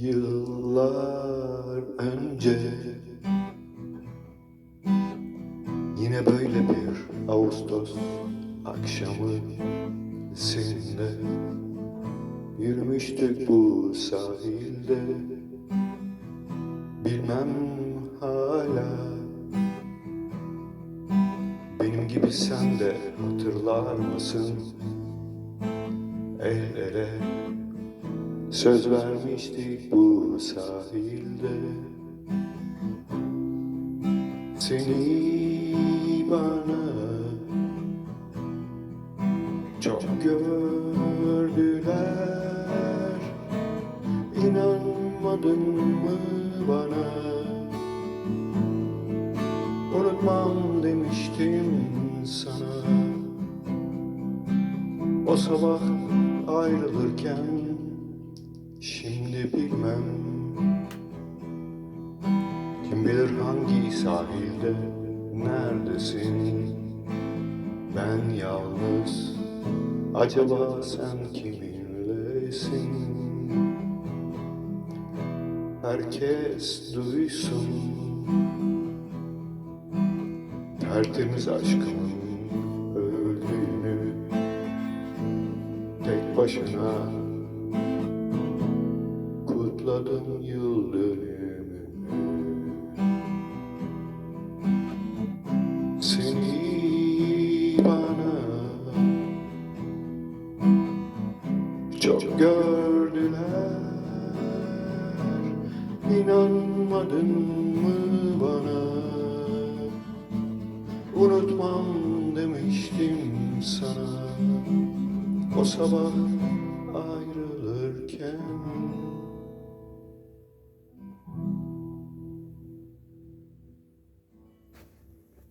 Yıllar önce Yine böyle bir Ağustos akşamı seninle Yürümüştük bu sahilde Bilmem hala Benim gibi sen de hatırlar mısın? El ele Söz vermiştik bu sahilde. Seni bana çok gördüler İnanmadın mı bana? Unutmam demiştim sana. O sabah ayrılırken Şimdi bilmem. Kim bilir hangi sahilde Neredesin? Ben yalnız Acaba sen kiminlesin? Herkes duysun. Tertemiz aşkımın öldüğünü Tek başına Kutladım yıl dönümünü Seni bana Çok gördüler. İnanmadın mı bana? Unutmam demiştim sana. O sabah ayrılırken